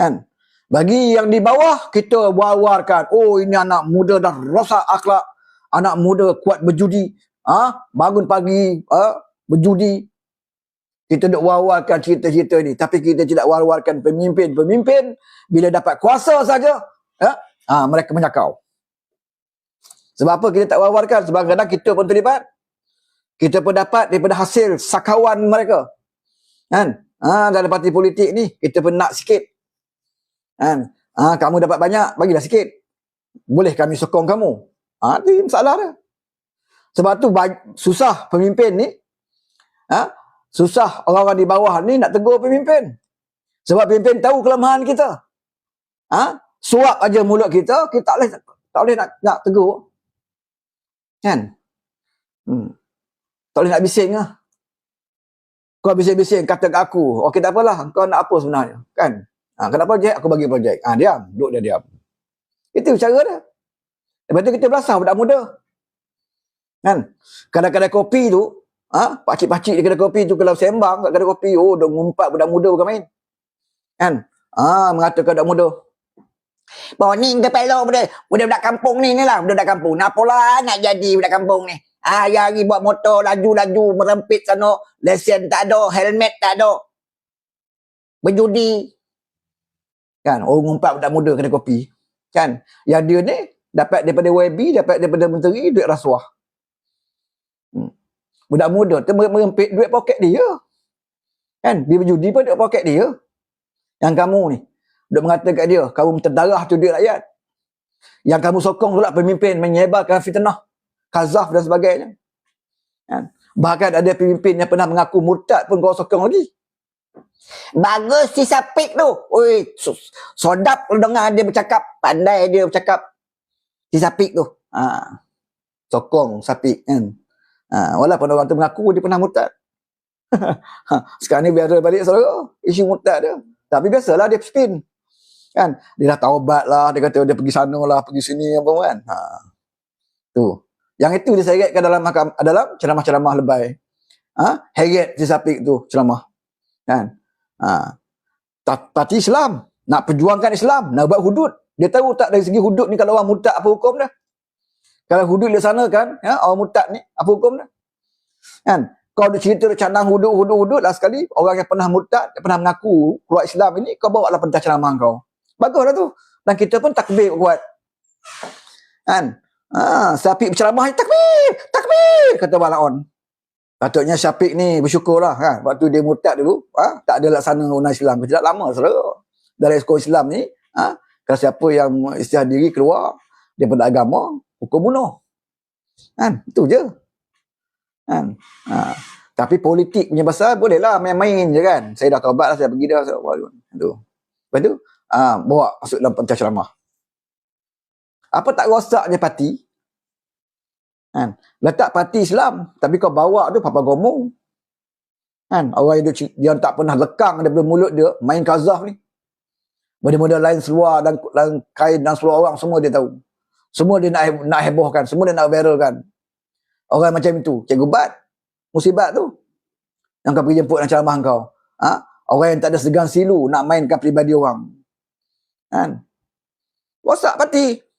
Kan? Bagi yang di bawah, kita war-warkan. Oh, ini anak muda dah rosak akhlak. Anak muda kuat berjudi. Ah, bangun pagi, ah, berjudi. Kita duk war-warkan cerita-cerita ni. Tapi kita tidak war-warkan pemimpin-pemimpin. Bila dapat kuasa saja, ah, ah, mereka menyakau. Sebab apa kita tak war-warkan? Sebab kadang kita pun terlibat. Kita pun dapat daripada hasil sakawan mereka. Kan? Ah, dalam parti politik ni, kita pun nak sikit. Kan? Ha, kamu dapat banyak, bagilah sikit. Boleh kami sokong kamu. Ha, itu masalah dia. Sebab tu susah pemimpin ni. Ha? Susah orang-orang di bawah ni nak tegur pemimpin. Sebab pemimpin tahu kelemahan kita. Ha? Suap aja mulut kita, kita tak boleh, tak boleh nak, nak tegur. Kan? Hmm. Tak boleh nak bising lah. Kau bising-bising kata ke aku, okey tak apalah, kau nak apa sebenarnya? Kan? Ha, kenapa projek? Aku bagi projek. Ha, diam. Duduk dia diam. Itu cara dia. Lepas tu kita belasah budak muda. Kan? Kadang-kadang kopi tu, ha, pakcik-pakcik di kedai kopi tu kalau sembang kat kedai kopi, oh, dah ngumpat budak muda bukan main. Kan? Ha, mengatakan budak muda. Bawa ni ke pelok budak. Budak-budak kampung ni ni lah. Budak-budak kampung. Nak pula nak jadi budak kampung ni. Ah, ha, hari buat motor laju-laju merempit sana. Lesen tak ada. Helmet tak ada. Berjudi kan? Orang ngumpat budak muda kena kopi. Kan? Yang dia ni dapat daripada YB dapat daripada menteri duit rasuah. Hmm. budak muda tu merempit duit poket dia. Kan? Dia berjudi pun duit poket dia. Yang kamu ni. Duk mengatakan dia kamu terdarah tu duit rakyat. Yang kamu sokong pula pemimpin menyebarkan fitnah kazaf dan sebagainya. Kan? Bahkan ada pemimpin yang pernah mengaku murtad pun kau sokong lagi Bagus si Sapik tu. Oi, sodap lu dengar dia bercakap. Pandai dia bercakap. Si Sapik tu. Ha. Sokong Sapik kan. Ha. Walaupun orang tu mengaku dia pernah murtad. Ha, sekarang ni biasa balik saudara. Isu murtad dia. Tapi biasalah dia spin. Kan? Dia dah taubat lah. Dia kata dia pergi sana lah. Pergi sini apa kan. Ha. Tu. Yang itu dia seretkan dalam dalam ceramah-ceramah lebay. Ha? Heret si Sapik tu ceramah. Kan? Ha. Parti Islam nak perjuangkan Islam, nak buat hudud. Dia tahu tak dari segi hudud ni kalau orang murtad apa hukum dah? Kalau hudud dia sana kan, ya, orang murtad ni apa hukum dah? Kan? Kau ada cerita canang hudud, hudud, hudud lah sekali. Orang yang pernah murtad, yang pernah mengaku keluar Islam ini, kau bawa lah pentah ceramah kau. Baguslah tu. Dan kita pun takbir kuat. Kan? Ha, sapi berceramah, takbir, takbir, kata Balaon. Patutnya Syafiq ni bersyukurlah kan. Waktu dia murtad dulu, ha? tak ada laksana undang Islam. Tidak lama saudara. Dari sekolah Islam ni, ha? kalau siapa yang istilah diri keluar daripada agama, hukum bunuh. Kan? Itu je. Kan? Ha. Tapi politik punya pasal bolehlah main-main je kan. Saya dah taubat lah, saya pergi dah. Saya, tu. Lepas tu, ha, bawa masuk dalam pentas ceramah. Apa tak rosaknya parti? Kan? Letak parti Islam, tapi kau bawa tu papa gomo. Kan? Orang yang dia, dia tak pernah lekang daripada mulut dia, main kazaf ni. Benda-benda lain seluar dan, dan kain dan seluar orang, semua dia tahu. Semua dia nak, nak hebohkan, semua dia nak viralkan. Orang macam itu, cikgu bat, musibat tu. Yang kau pergi jemput dan ceramah kau. Ha? Orang yang tak ada segan silu nak mainkan pribadi orang. Kan? Wasak parti.